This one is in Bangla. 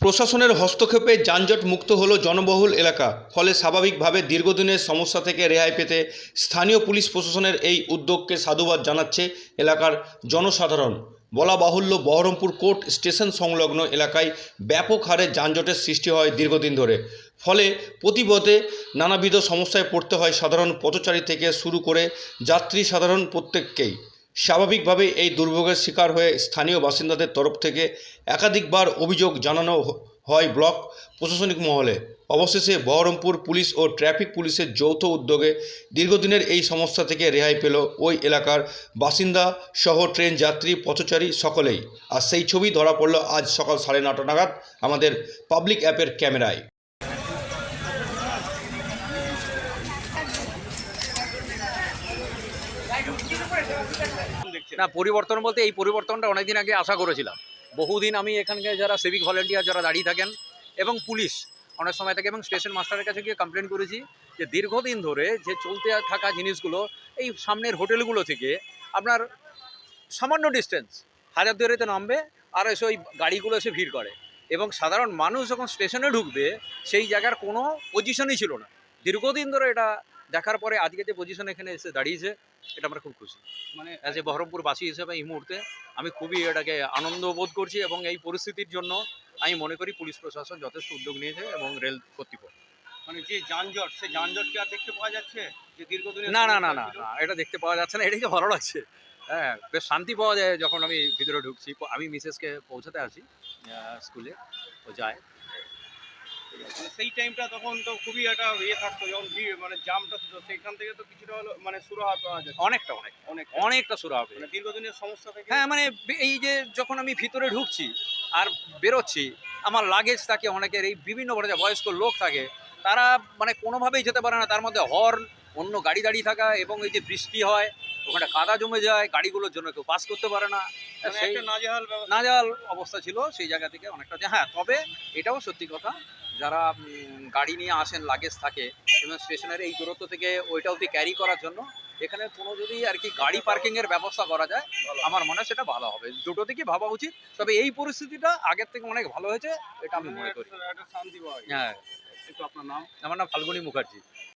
প্রশাসনের হস্তক্ষেপে যানজট মুক্ত হলো জনবহুল এলাকা। ফলে স্বাভাবিকভাবে দীর্ঘদিনের সমস্যা থেকে রেহাই পেতে স্থানীয় পুলিশ প্রশাসনের এই উদ্যোগকে সাধুবাদ জানাচ্ছে এলাকার জনসাধারণ। বলা বাহুল্য, বহরমপুর কোর্ট স্টেশন সংলগ্ন এলাকায় ব্যাপক হারে যানজটের সৃষ্টি হয় দীর্ঘদিন ধরে। ফলে প্রতিপদে নানাবিধ সমস্যায় পড়তে হয় সাধারণ পথচারী থেকে শুরু করে যাত্রী সাধারণ প্রত্যেককেই। স্বাভাবিকভাবে এই দুর্ভোগের শিকার হয়ে স্থানীয় বাসিন্দাদের তরফ থেকে একাধিকবার অভিযোগ জানানো হয় ব্লক প্রশাসনিক মহলে। অবশেষে বহরমপুর পুলিশ ও ট্রাফিক পুলিশের যৌথ উদ্যোগে দীর্ঘদিনের এই সমস্যা থেকে রেহাই পেল ওই এলাকার বাসিন্দা সহ ট্রেন যাত্রী, পথচারী সকলেই। আর সেই ছবি ধরা পড়ল আজ সকাল সাড়ে নটা নাগাদ আমাদের পাবলিক অ্যাপের ক্যামেরায়। না, পরিবর্তন বলতে এই পরিবর্তনটা অনেকদিন আগে আশা করেছিলাম। বহুদিন আমি এখানকার যারা সিভিক ভলেন্টিয়ার যারা দাঁড়িয়ে থাকেন এবং পুলিশ, অনেক সময় থেকে এবং স্টেশন মাস্টারের কাছে গিয়ে কমপ্লেন করেছি যে দীর্ঘদিন ধরে যে চলতে থাকা জিনিসগুলো এই সামনের হোটেলগুলো থেকে আপনার সামান্য ডিস্টেন্স হাজার দুয়ারিতে নামবে আর এসে ওই গাড়িগুলো এসে ভিড় করে। এবং সাধারণ মানুষ যখন স্টেশনে ঢুকবে, সেই জায়গার কোনো পজিশনই ছিল না। দীর্ঘদিন ধরে এটা দেখার পরে আজকে যে পজিশন এখানে এসে দাঁড়িয়েছে এটা আমরা খুব খুশি। মানে অ্যাজ এ বহরমপুরবাসী হিসেবে এই মুহূর্তে আমি খুবই এটাকে আনন্দ বোধ করছি এবং এই পরিস্থিতির জন্য আমি মনে করি পুলিশ প্রশাসন যথেষ্ট উদ্যোগ নিয়েছে এবং রেল কর্তৃপক্ষ। মানে যে যানজট সেই যানজট কি আর দেখতে পাওয়া যাচ্ছে? যে না না না না না এটা দেখতে পাওয়া যাচ্ছে না এটাই তো ভালো লাগছে। হ্যাঁ বেশ শান্তি পাওয়া যায় যখন আমি ভিতরে ঢুকছি। আমি মিসেসকে পৌঁছাতে আসি স্কুলে ও যায়। সেই টাইমটা তখন তো খুবই একটা ইয়ে থাকতো যখন ভিড় মানে জামটা ছিল সেখান থেকে তো কিছুটা হলো মানে হওয়া পাওয়া যাচ্ছে। অনেকটা অনেক অনেক অনেকটা শুরু হবে মানে দীর্ঘদিনের সমস্যা থেকে হ্যাঁ মানে এই যে যখন আমি ভিতরে ঢুকছি আর বেরোচ্ছি আমার লাগেজ থাকে অনেকের এই বিভিন্ন বড় বয়স্ক লোক থাকে তারা মানে কোনোভাবেই যেতে পারে না। তার মধ্যে হর্ন অন্য গাড়ি দাঁড়িয়ে থাকা এবং এই যে বৃষ্টি হয় ওখানে কাদা জমে যায় গাড়িগুলোর জন্য কেউ পাস করতে পারে না। মানে সেই নাজাল অবস্থা ছিল সেই জায়গা থেকে অনেকটা। হ্যাঁ তবে এটাও সত্যি কথা যারা গাড়ি নিয়ে আসেন লাগেজ থাকে এবং স্টেশনের এই দূরত্ব থেকে ওইটা অবধি ক্যারি করার জন্য এখানে কোনো যদি আর কি গাড়ি পার্কিংয়ের ব্যবস্থা করা যায় আমার মনে হয় সেটা ভালো হবে। দুটো দিকে ভাবা উচিত তবে এই পরিস্থিতিটা আগের থেকে অনেক ভালো হয়েছে এটা আমি মনে করি। হ্যাঁ। একটু আপনার নাম? আমার নাম ফাল্গুনী মুখার্জি।